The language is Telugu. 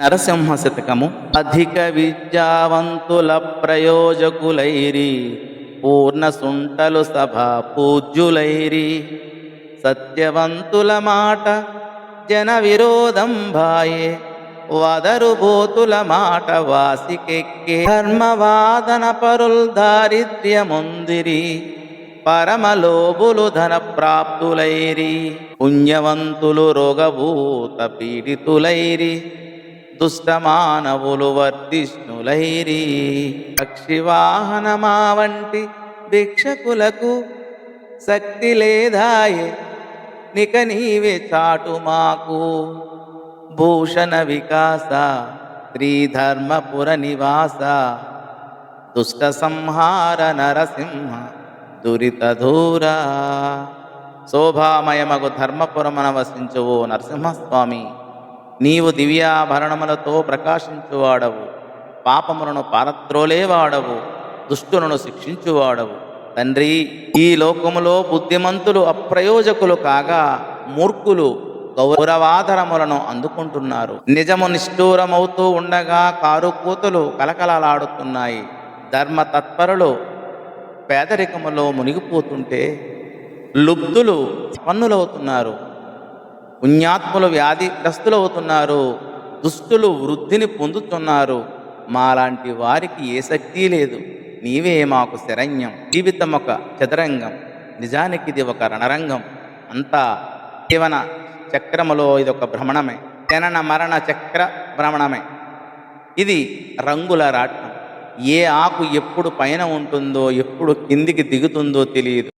నరసింహ శతకము. అధిక విద్యావంతుల ప్రయోజకులైరి పూర్ణ సుంటలు సభ పూజ్యులైరి. సత్యవంతుల మాట జన విరోధం భాయే వదరు బోతుల మాట వాసికెక్కే. ధర్మవాదన పరుల్ దారిద్ర్యముందిరి పరమలోబులు ధన ప్రాప్తులైరి పుణ్యవంతులు రోగభూత పీడితులైరి. దుష్టమానవులు వర్ధిష్ణులైరి పక్షివాహనమా వంటి భిక్షకులకు శక్తి లేదాయే. నిక నీవే చాటు మాకు. భూషణ వికాస శ్రీధర్మపుర నివాస. దుష్ట సంహార నరసింహ దురిత దూరా శోభామయమగు ధర్మపురమన వసించువు నరసింహస్వామి. నీవు దివ్యాభరణములతో ప్రకాశించువాడవు. పాపములను పారద్రోలేవాడవు. దుష్టులను శిక్షించువాడవు. తండ్రి ఈ లోకములో బుద్ధిమంతులు అప్రయోజకులు కాగా మూర్ఖులు గౌరవాధరములను అందుకుంటున్నారు. నిజము నిష్ఠూరమవుతూ ఉండగా కారు కూతులు కలకలలాడుతున్నాయి. ధర్మ తత్పరులు పేదరికములో మునిగిపోతుంటే లుబ్ధులు పన్నులవుతున్నారు. పుణ్యాత్ములు వ్యాధిగ్రస్తులవుతున్నారు దుష్టులు వృద్ధిని పొందుతున్నారు. మాలాంటి వారికి ఏ శక్తి లేదు. నీవే మాకు శరణ్యం జీవితం ఒక చదరంగం. నిజానికి ఇది ఒక రణరంగం. అంతా జీవన చక్రములో ఇది ఒక భ్రమణమే. జనన మరణ చక్ర భ్రమణమే. ఇది రంగుల రాట్నం. ఏ ఆకు ఎప్పుడు పైన ఉంటుందో ఎప్పుడు కిందికి దిగుతుందో తెలియదు.